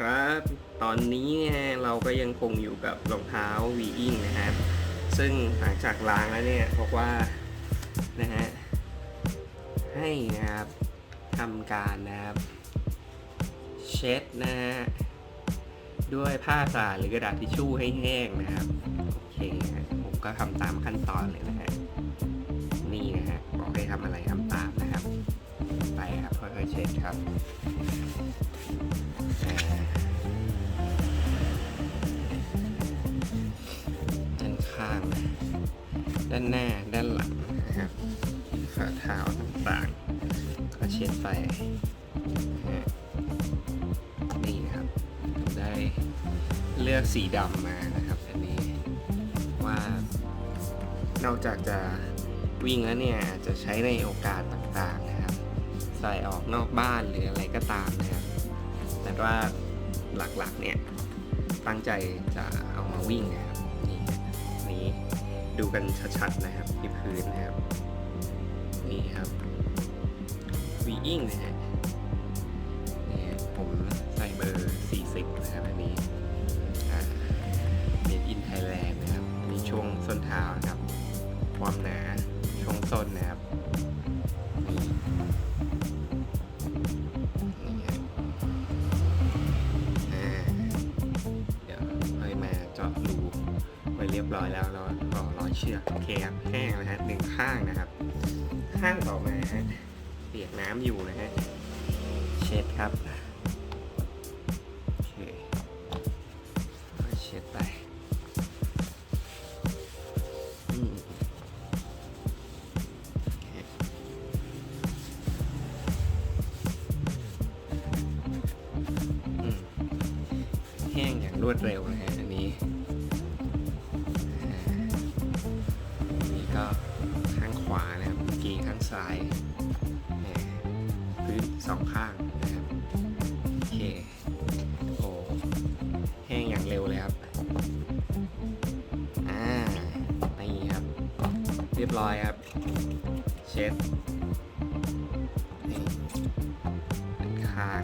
ครับ ตอนนี้เนี่ยเราก็ยังคงอยู่กับรองเท้าวีอิงนะครับ ซึ่งหลังจากล้างแล้วเนี่ยบอกว่านะฮะให้นะครับทำการนะครับ เช็ดนะฮะด้วยผ้าสะอาดหรือกระดาษทิชชู่ให้แห้งนะครับ โอเคนะผมก็ทำตามขั้นตอนเลยนะฮะนี่นะฮะบอกให้ทำอะไรทำตามนะครับ ไปครับค่อยๆเช็ดครับ ข้าง ด้านหน้าด้านหลังนะครับฝ่าเท้าต่างๆก็เช็ดไปนี่นะครับได้เลือกสีดำมานะครับอันนี้ว่านอกจากจะวิ่งแล้วเนี่ยจะใช้ในโอกาสต่างๆนะครับ ใส่ออกนอกบ้านหรืออะไรก็ตามนะครับ แต่ว่าหลักๆเนี่ยตั้งใจจะเอามาวิ่งนะครับนี่ ดูกันชัดๆนะครับที่พื้นนะครับ นี่ครับวีอิงนะฮะนี่ผมใส่เบอร์ 40 นะครับอันนี้เมดอินไทยแลนด์นะครับ มีช่วงส้นเท้านะครับ ความหนาช่วงส้นนะครับนี่ฮะเดี๋ยวค่อยมาเจาะรู รียบร้อยแล้วแล้วก็ร้อยเชือกโอเคครับแห้งนะฮะหนึ่งข้างนะครับ ข้างต่อมาฮะเปียกน้ำอยู่นะฮะเช็ดครับโอเคเช็ดไปแห้งอย่างรวดเร็วนะฮะ ก็ข้างขวานะครับเกี้ข้างซ้ายพื้นสองข้างนะครับโอเคโอ้แห้งอย่างเร็วเลยครับอ่านี่ครับ เรียบร้อยครับ เช็ดนี่ด้านข้าง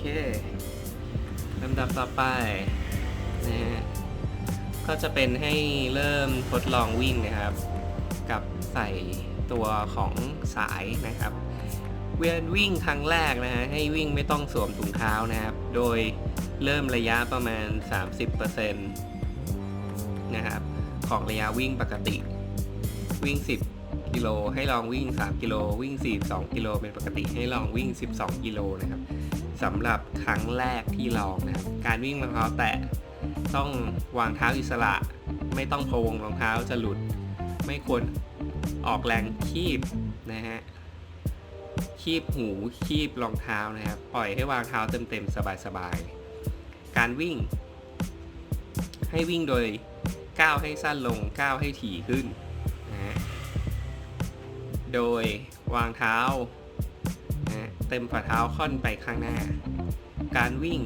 เคลำดับต่อไปนะฮะก็จะเป็นให้เริ่มทดลองวิ่งนะครับ กับใส่ตัวของสายนะครับ เวียนวิ่งครั้งแรกนะฮะให้วิ่งไม่ต้องสวมถุงเท้านะครับ โดยเริ่มระยะประมาณ 30%นะครับของระยะวิ่งปกติ วิ่ง 10 กิโลให้ลองวิ่ง 3 กิโล วิ่ง 42 กิโลเป็นปกติให้ลองวิ่ง 12 กิโลนะครับ สำหรับครั้งแรกที่ลองนะครับการวิ่งรองเท้าแตะต้องวางเท้าอิสระ ไม่ต้องพวงรองเท้าจะหลุด ไม่ควรออกแรงคีบนะฮะคีบหูคีบรองเท้านะครับปล่อยให้วางเท้าเต็มๆสบายๆ การวิ่ง ให้วิ่งโดยก้าวให้สั้นลงก้าวให้ถี่ขึ้นนะฮะโดยวางเท้า เต็มฝ่าเท้าค่อนไปข้างหน้า การวิ่ง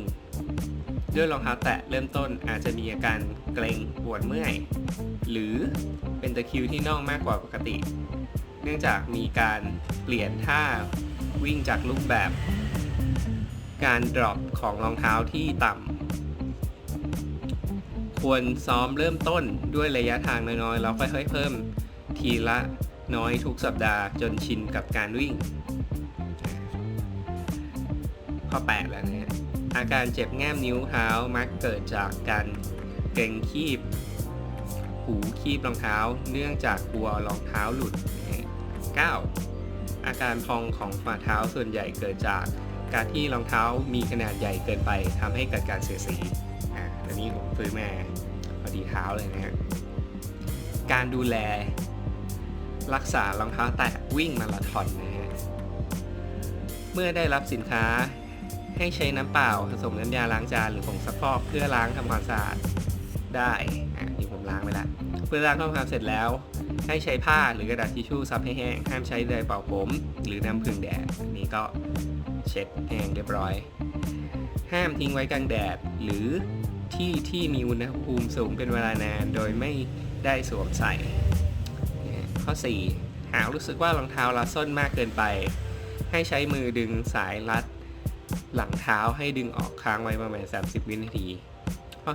ด้วยรองเท้าแตะเริ่มต้นอาจจะมีอาการเกร็งปวดเมื่อย หรือเป็นตะคิวที่น่องมากกว่าปกติ เนื่องจากมีการเปลี่ยนท่าวิ่งจากรูปแบบ การดรอปของรองเท้าที่ต่ำควรซ้อมเริ่มต้นด้วยระยะทางน้อยๆแล้วค่อยๆเพิ่มทีละน้อยทุกสัปดาห์จนชินกับการวิ่ง ข้อ8แล้วนะฮะอาการเจ็บแง้มนิ้วเท้ามักเกิดจากการเกร็งคีบ หูคีบรองเท้า เนื่องจากกลัวรองเท้าหลุดนะฮะ 9. อาการพองของฝ่าเท้าส่วนใหญ่เกิดจากการที่รองเท้ามีขนาดใหญ่เกินไปทำให้เกิดการเสียสีอ่าอันนี้ผมซื้อมาพอดีเท้าเลยนะฮะการดูแลรักษารองเท้าแตะวิ่งมาราธอนนะฮะ เมื่อได้รับสินค้า ให้ใช้น้ำเปล่าผสมน้ำยาล้างจานหรือผงซักฟอกเพื่อล้างทำความสะอาดได้อะนี่ผมล้างไปแล้วเพื่อล้างทำความเสร็จแล้ว ให้ใช้ผ้าหรือกระดาษทิชชู่ซับให้แห้งห้ามใช้ไดร์เป่าผม หรือน้ำผึ้งแดดอันนี้ก็เช็ดแห้งเรียบร้อย ห้ามทิ้งไว้กลางแดดหรือที่ที่มีอุณหภูมิสูงเป็นเวลานานโดยไม่ได้สวมใส่ ข้อ 4 หากรู้สึกว่ารองเท้ารัดส้นมากเกินไป ให้ใช้มือดึงสายรัด หลังเท้าให้ดึงออกค้างไว้ประมาณ 30 วินาที ข้อ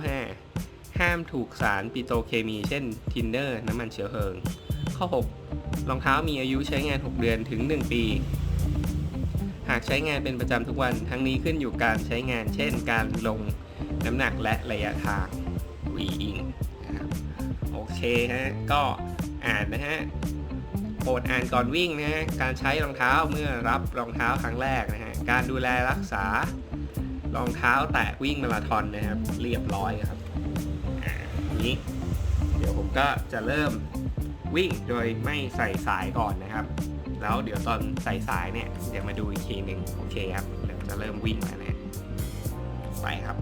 5 ห้ามถูกสารปิโตรเคมี เช่น ทินเนอร์ น้ำมันเชื้อเพลิง ข้อ 6 รองเท้ามีอายุใช้งาน 6 เดือนถึง 1 ปี หากใช้งานเป็นประจำทุกวัน ทั้งนี้ขึ้นอยู่การใช้งาน เช่น การลงน้ำหนักและระยะทางวีอิงครับโอเคฮะ ก็อ่านนะฮะ โปรดอ่านก่อนวิ่งนะฮะการใช้รองเท้าเมื่อรับรองเท้าครั้งแรกนะฮะการดูแลรักษารองเท้าแตะวิ่งมาราธอนนะครับ เรียบร้อยครับอ่านี้ เดี๋ยวผมก็จะเริ่มวิ่งโดยไม่ใส่สายก่อนนะครับ แล้วเดี๋ยวตอนใส่สายเนี่ยเดี๋ยวมาดูอีกทีหนึ่งโอเคครับเดี๋ยวจะเริ่มวิ่งแล้วนะไปครับ